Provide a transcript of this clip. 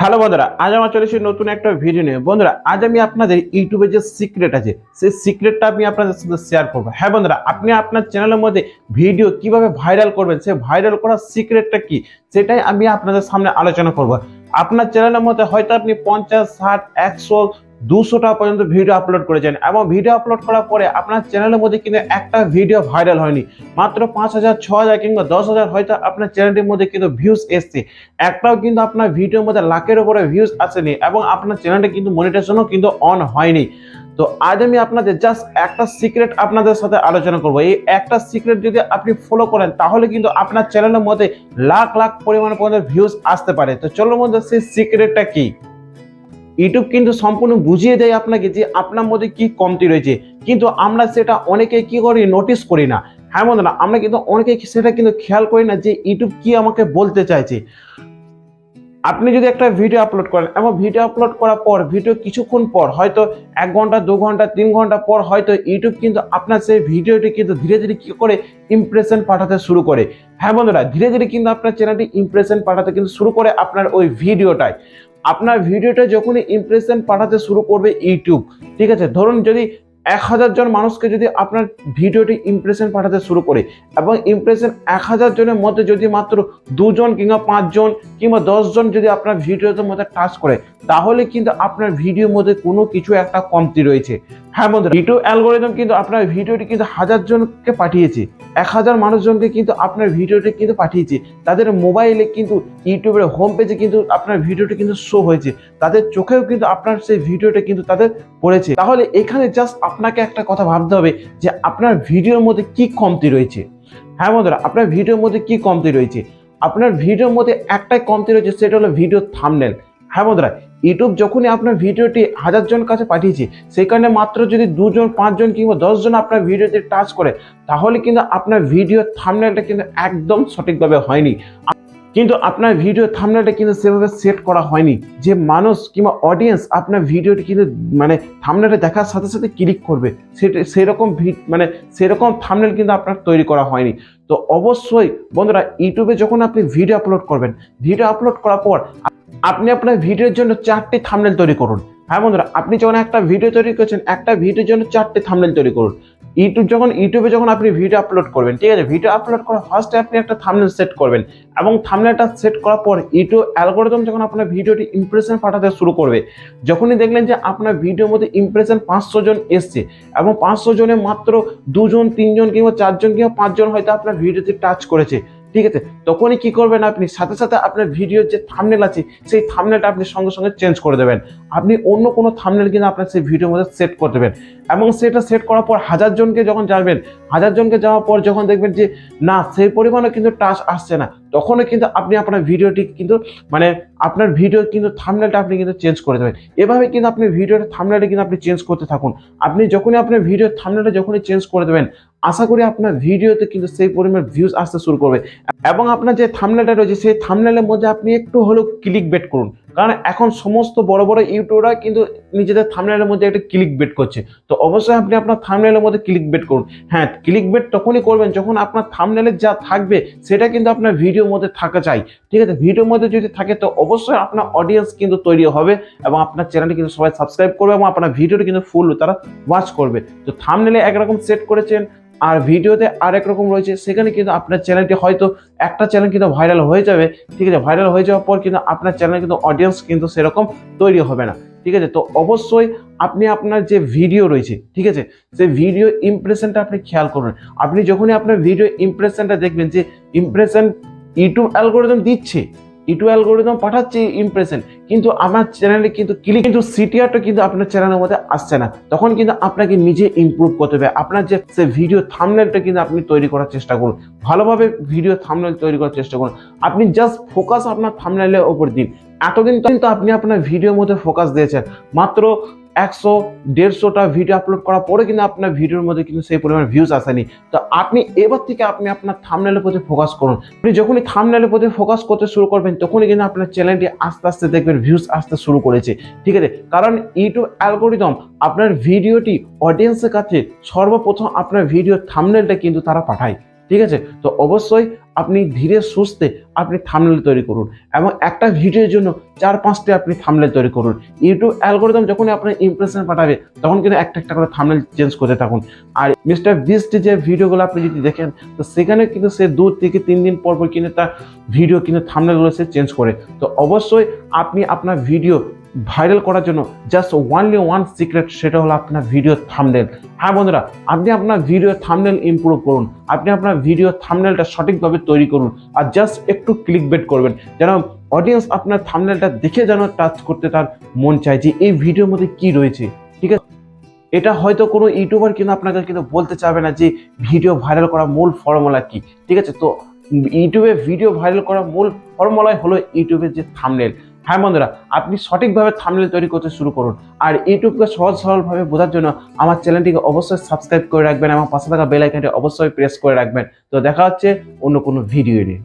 Hello বন্ধুরা, আজ আমার চলেছি নতুন একটা ভিডিও নিয়ে। বন্ধুরা, আজ আমি আপনাদের ইউটিউবে যে সিক্রেট আছে, সেই সিক্রেটটা আমি আপনাদের সাথে শেয়ার করব। হ্যাঁ বন্ধুরা, আপনি আপনার চ্যানেলের মধ্যে ভিডিও কীভাবে ভাইরাল করবেন, সেই ভাইরাল করার সিক্রেটটা কি, সেটাই আমি আপনাদের সামনে আলোচনা করব। আপনার চ্যানেলের মধ্যে হয়তো আপনি পঞ্চাশ, ষাট, একশো দুশোটা পর্যন্ত ভিডিও আপলোড করেছেন এবং ভিডিও আপলোড করার পরে আপনার চ্যানেলের মধ্যে কিন্তু একটা ভিডিও ভাইরাল হয়নি। মাত্র পাঁচ হাজার ছ হাজার কিংবা দশ হাজার হয়তো আপনার চ্যানেলটির মধ্যে কিন্তু ভিউজ এসছে। একটাও কিন্তু আপনার ভিডিওর মধ্যে লাখের উপরে ভিউজ আসেনি এবং আপনার চ্যানেলটা কিন্তু মনিটেশনও কিন্তু অন হয়নি। তো আজ আমি আপনাদের জাস্ট একটা সিক্রেট আপনাদের সাথে আলোচনা করব। এই একটা সিক্রেট যদি আপনি ফলো করেন, তাহলে কিন্তু আপনার চ্যানেলের মধ্যে লাখ লাখ পরিমাণ পর্যন্ত ভিউজ আসতে পারে। তো চলো মধ্যে সেই সিক্রেটটা কি? ইউটিউব কিন্তু সম্পূর্ণ বুঝিয়ে দেয় আপনাকে যে আপনার মধ্যে কি কমতি রয়েছে। কিন্তু আমরা সেটা অনেকে কি করি নোটিস করি না। হ্যাঁ বন্ধুরা, আমরা কিন্তু অনেকে সেটা কিন্তু খেয়াল করি না যে ইউটিউব কি আমাকে বলতে চাইছে। আপনি যদি একটা ভিডিও আপলোড করেন এবং ভিডিও আপলোড করার পর ভিডিও কিছুক্ষণ পর, হয়তো এক ঘণ্টা, দু ঘণ্টা, তিন ঘণ্টা পর হয়তো ইউটিউব কিন্তু আপনার সেই ভিডিওটি কিন্তু ধীরে ধীরে কী করে ইমপ্রেশন পাঠাতে শুরু করে। হ্যাঁ বন্ধুরা, ধীরে ধীরে কিন্তু আপনার চ্যানেলটি ইমপ্রেশন পাঠাতে কিন্তু শুরু করে আপনার ওই ভিডিওটায় আপনার ভিডিওটা যখনই ইমপ্রেশন পাঠাতে শুরু করবে ইউটিউব ঠিক আছে? ধরুন যদি এক হাজার জন মানুষকে যদি আপনার ভিডিওটি ইমপ্রেশন পাঠাতে শুরু করে এবং ইমপ্রেশন এক হাজার জনের মধ্যে যদি মাত্র দুজন কিংবা পাঁচজন কিংবা দশজন যদি আপনার ভিডিওতে মধ্যে টাচ করে, তাহলে কিন্তু আপনার ভিডিওর মধ্যে কোনো কিছু একটা কমতি রয়েছে। হ্যাঁ বন্ধুরা ইউটিউব অ্যালগোরিদম কিন্তু আপনার ভিডিওটি কিন্তু হাজার জনকে পাঠিয়েছে, এক হাজার মানুষজনকে কিন্তু আপনার ভিডিওটি কিন্তু পাঠিয়েছে। তাদের মোবাইলে কিন্তু ইউটিউবের হোম পেজে কিন্তু আপনার ভিডিওটি কিন্তু শো হয়েছে। তাদের চোখেও কিন্তু আপনার সেই ভিডিওটা কিন্তু তাদের পড়েছে। তাহলে এখানে জাস্ট আপনাকে একটা কথা ভাবতে হবে যে আপনার ভিডিওর মধ্যে কি কমতি রয়েছে। হ্যাঁ বন্ধুরা, আপনার ভিডিওর মধ্যে কি কমতি রয়েছে? আপনার ভিডিওর মধ্যে একটাই কমতি রয়েছে, সেটা হলো ভিডিও থামনেল হ্যাঁ বন্ধুরা, ইউটিউব যখনই আপনার ভিডিওটি হাজার জন কাছে পাঠিয়েছে সেখানে মাত্র যদি দুজন, পাঁচজন কিংবা দশজন আপনার ভিডিওতে টাচ করে, তাহলে কিন্তু আপনার ভিডিও থামনেলটা কিন্তু একদম সঠিকভাবে হয়নি। কিন্তু আপনার ভিডিও থামনেলটা কিন্তু সেভাবে সেট করা হয়নি। যে মানুষ কিংবা অডিয়েন্স আপনার ভিডিওটি কিন্তু মানে থামনেলটা দেখার সাথে সাথে ক্লিক করবে। সেটা, সেরকম মানে সেরকম থামনেল কিন্তু আপনার তৈরি করা হয়নি। তো অবশ্যই বন্ধুরা, ইউটিউবে যখন আপনি ভিডিও আপলোড করবেন ভিডিও আপলোড করার পর আপনি আপনার ভিডিওর জন্য চারটি থামনেল তৈরি করুন। হ্যাঁ বন্ধুরা, আপনি যখন একটা ভিডিও তৈরি করছেন, একটা ভিডিওর জন্য চারটি থামনেল তৈরি করুন। ইউটিউব যখন, ইউটিউবে যখন আপনি ভিডিও আপলোড করবেন, ঠিক আছে? ভিডিও আপলোড করার ফার্স্টে আপনি একটা থামনেল সেট করবেন এবং থামনেলটা সেট করার পর ইউটিউব অ্যালগোরিদম যখন আপনার ভিডিওটি ইমপ্রেশন পাঠাতে শুরু করবে, যখনই দেখলেন যে আপনার ভিডিওর মধ্যে ইমপ্রেশন পাঁচশো জন এসছে এবং পাঁচশো জনের মাত্র দুজন, তিনজন কিংবা চারজন কিংবা পাঁচজন হয়তো আপনার ভিডিওতে টাচ করেছে ঠিক আছে? তখনই কি করবেন আপনি? সাথে সাথে আপনার ভিডিওর যে থামনেল আছে, সেই থামনেলটা আপনি সঙ্গে সঙ্গে চেঞ্জ করে দেবেন। আপনি অন্য কোনো থামনেল কিন্তু আপনার সেই ভিডিওর মধ্যে সেট করে দেবেন। এবং সেটা সেট করার পর হাজার জনকে যখন যাবেন হাজার জনকে যাওয়ার পর যখন দেখবেন যে, না, সেই পরিমাণে কিন্তু টাচ আসছে না, তখনও কিন্তু আপনি আপনার ভিডিওটি কিন্তু মানে আপনার ভিডিও কিন্তু থামনেলটা আপনি কিন্তু চেঞ্জ করে দেবেন। এভাবে কিন্তু আপনি ভিডিওর থামনেলটা কিন্তু আপনি চেঞ্জ করতে থাকুন। আপনি যখনই আপনার ভিডিওর থামনেলটা যখনই চেঞ্জ করে দেবেন আশা করি আপনার ভিডিওতে কিন্তু সেই পরিমাণ ভিউজ আসতে শুরু করবে। এবং আপনার যে থামনেলটা রয়েছে, সেই থামনেলের মধ্যে আপনি একটু হলেও ক্লিক বেট করুন। কারণ এখন সমস্ত বড় বড় ইউটিউবরা কিন্তু নিজেদের থামনেলের মধ্যে একটা ক্লিক বেট করছে। তো অবশ্যই আপনি আপনার থামনেলের মধ্যে ক্লিক বেট করুন। হ্যাঁ ক্লিক বেট তখনই করবেন যখন আপনার থামনেলে যা থাকবে, সেটা কিন্তু আপনার ভিডিওর মধ্যে থাকা চাই। ঠিক আছে? ভিডিওর মধ্যে যদি থাকে, তো অবশ্যই আপনার অডিয়েন্স কিন্তু তৈরি হবে এবং আপনার চ্যানেলটি কিন্তু সবাই সাবস্ক্রাইব করবে এবং আপনার ভিডিওটি কিন্তু ফুল তারা ওয়াচ করবে। তো থামনেলে একরকম সেট করেছেন আর ভিডিওতে আরেক রকম রয়েছে, সেখানে কিন্তু আপনার চ্যানেলটি হয়তো একটা চ্যানেল কিন্তু ভাইরাল হয়ে যাবে, ঠিক আছে? ভাইরাল হয়ে যাওয়ার পর কিন্তু আপনার চ্যানেল কিন্তু অডিয়েন্স কিন্তু সেরকম তৈরি হবে না, ঠিক আছে? তো অবশ্যই আপনি আপনার যে ভিডিও রয়েছে, ঠিক আছে? সেই ভিডিও ইমপ্রেশনটা আপনি খেয়াল করুন। আপনি যখনই আপনার ভিডিও ইমপ্রেশনটা দেখবেন যে ইমপ্রেশন ইউটিউব অ্যালগোরিদম দিচ্ছে ইউটিউব অ্যালগোরিদম পাঠাচ্ছে ইমপ্রেশন কিন্তু আমার চ্যানেলে কিন্তু ক্লিক কিন্তু সিটিআরটা কিন্তু আপনার চ্যানেলের মধ্যে আসছে না। তখন কিন্তু আপনাকে নিজে ইমপ্রুভ করতে হবে। আপনার যে সে ভিডিও থামনেলটা কিন্তু আপনি তৈরি করার চেষ্টা করুন। ভালোভাবে ভিডিও থামনেল তৈরি করার চেষ্টা করুন। আপনি জাস্ট ফোকাস আপনার থামনেলের ওপর দিন। এতদিন কিন্তু আপনি আপনার ভিডিওর মধ্যে ফোকাস দিয়েছেন। মাত্র একশো, দেড়শোটা ভিডিও আপলোড করার পরে কিন্তু আপনার ভিডিওর মধ্যে কিন্তু সেই পরিমাণ ভিউজ আসেনি। তো আপনি এবার থেকে আপনি আপনার থামনেলের প্রতি ফোকাস করুন। আপনি যখনই থামনেলের প্রতি ফোকাস করতে শুরু করবেন, তখনই কিন্তু আপনার চ্যানেলটি আস্তে আস্তে দেখবেন ভিউজ আসতে শুরু করেছে। ঠিক আছে? কারণ ইউটিউব অ্যালগোরিদম আপনার ভিডিওটি অডিয়েন্সের কাছে সর্বপ্রথম আপনার ভিডিও থামনেলটা কিন্তু তারা পাঠায়। ঠিক আছে? তো অবশ্যই আপনি ধীরে সুস্থে আপনি থামনেল তৈরি করুন এবং একটা ভিডিওর জন্য চার, পাঁচটি আপনি থামনেল তৈরি করুন। ইউটিউব অ্যালগোরিদম যখনই আপনার ইমপ্রেশন পাঠাবে, তখন কিন্তু একটা একটা করে থামনেল চেঞ্জ করতে থাকুন। আর মিস্টার বিস্ট যে ভিডিওগুলো আপনি যদি দেখেন, তো সেখানে কিন্তু সে দু থেকে তিন দিন পর পর কিন্তু তার ভিডিও, কিন্তু থামনেলগুলো সে চেঞ্জ করে। তো অবশ্যই আপনি আপনার ভিডিও ভাইরাল করার জন্য জাস্ট ওয়ানলি ওয়ান সিক্রেট সেটা হলো আপনার ভিডিও থামনেল হ্যাঁ বন্ধুরা, আপনি আপনার ভিডিও থামনেল ইমপ্রুভ করুন, আপনি আপনার ভিডিও থামনেলটা সঠিকভাবে তৈরি করুন, আর জাস্ট একটু ক্লিক বেট করবেন। যেন অডিয়েন্স আপনার থামনেলটা দেখে যেন টাচ করতে তার মন চায় যে এই ভিডিওর মধ্যে কি রয়েছে, ঠিক আছে? এটা হয়তো কোনো ইউটিউবার কিন্তু আপনাকে কিন্তু বলতে চাবে না যে ভিডিও ভাইরাল করার মূল ফর্মুলা কি, ঠিক আছে? তো ইউটিউবে ভিডিও ভাইরাল করার মূল ফর্মুলাই হলো ইউটিউবের যে থামনেল হ্যাঁ বন্ধুরা, আপনি সঠিকভাবে থামলে তৈরি করতে শুরু করুন। আর ইউটিউবকে সহজ সরলভাবে বোঝার জন্য আমার চ্যানেলটিকে অবশ্যই সাবস্ক্রাইব করে রাখবেন এবং পাশে থাকা বেল আইকনটি অবশ্যই প্রেস করে রাখবেন। তো দেখা হচ্ছে অন্য কোনো ভিডিও নিয়ে।